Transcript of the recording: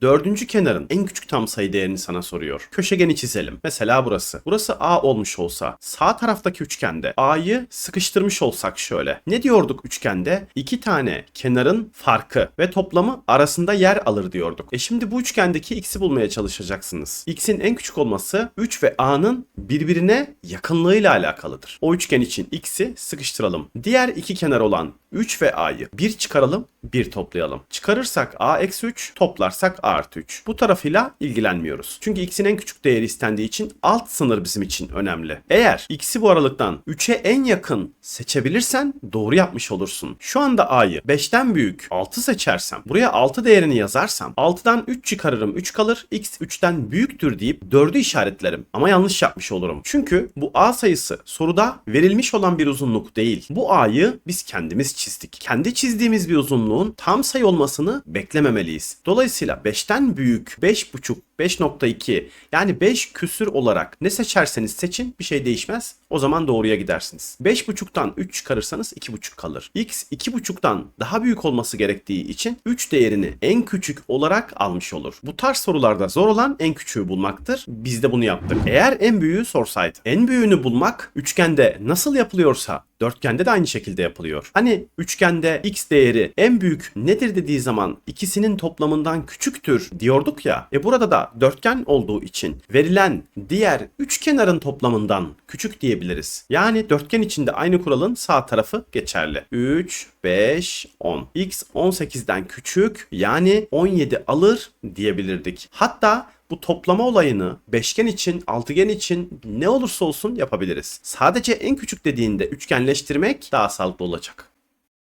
Dördüncü kenarın en küçük tam sayı değerini sana soruyor. Köşegeni çizelim. Mesela burası. Burası A olmuş olsa sağ taraftaki üçgende A'yı sıkıştırmış olsak şöyle. Ne diyorduk üçgende? İki tane kenarın farkı ve toplamı arasında yer alır diyorduk. E şimdi bu üçgendeki x'i bulmaya çalışacaksınız. x'in en küçük olması 3 ve A'nın birbirine yakınlığıyla alakalıdır. O üçgen için x'i sıkıştıralım. Diğer iki kenar olan 3 ve A'yı bir çıkaralım, bir toplayalım. Çıkarırsak A eksi 3, toplarsak A artı 3. Bu tarafıyla ilgilenmiyoruz. Çünkü x'in en küçük değeri istendiği için alt sınır bizim için önemli. Eğer x'i bu aralıktan 3'e en yakın seçebilirsen doğru yapmış olursun. Şu anda A'yı 5'ten büyük 6 seçersem, buraya 6 değerini yazarsam 6'dan 3 çıkarırım 3 kalır, x 3'ten büyüktür deyip 4'ü işaretlerim. Ama yanlış yapmış olurum. Çünkü bu A sayısı soruda verilmiş olan bir uzunluk değil. Bu A'yı biz kendimiz çizdik. Kendi çizdiğimiz bir uzunluğun tam sayı olmasını beklememeliyiz. Dolayısıyla 5'ten büyük 5.5 5.2 yani 5 küsür olarak ne seçerseniz seçin bir şey değişmez. O zaman doğruya gidersiniz. 5.5'tan 3 çıkarırsanız 2.5 kalır. X 2.5'tan daha büyük olması gerektiği için 3 değerini en küçük olarak almış olur. Bu tarz sorularda zor olan en küçüğü bulmaktır. Biz de bunu yaptık. Eğer en büyüğü sorsaydı en büyüğünü bulmak üçgende nasıl yapılıyorsa dörtgende de aynı şekilde yapılıyor. Hani üçgende x değeri en büyük nedir dediği zaman ikisinin toplamından küçüktür diyorduk ya. E burada da dörtgen olduğu için verilen diğer üç kenarın toplamından küçük diyebiliriz. Yani dörtgen içinde aynı kuralın sağ tarafı geçerli. 3, 5, 10. X 18'den küçük yani 17 alır diyebilirdik. Hatta bu toplama olayını beşgen için, altıgen için ne olursa olsun yapabiliriz. Sadece en küçük dediğinde üçgenleştirmek daha sağlıklı olacak.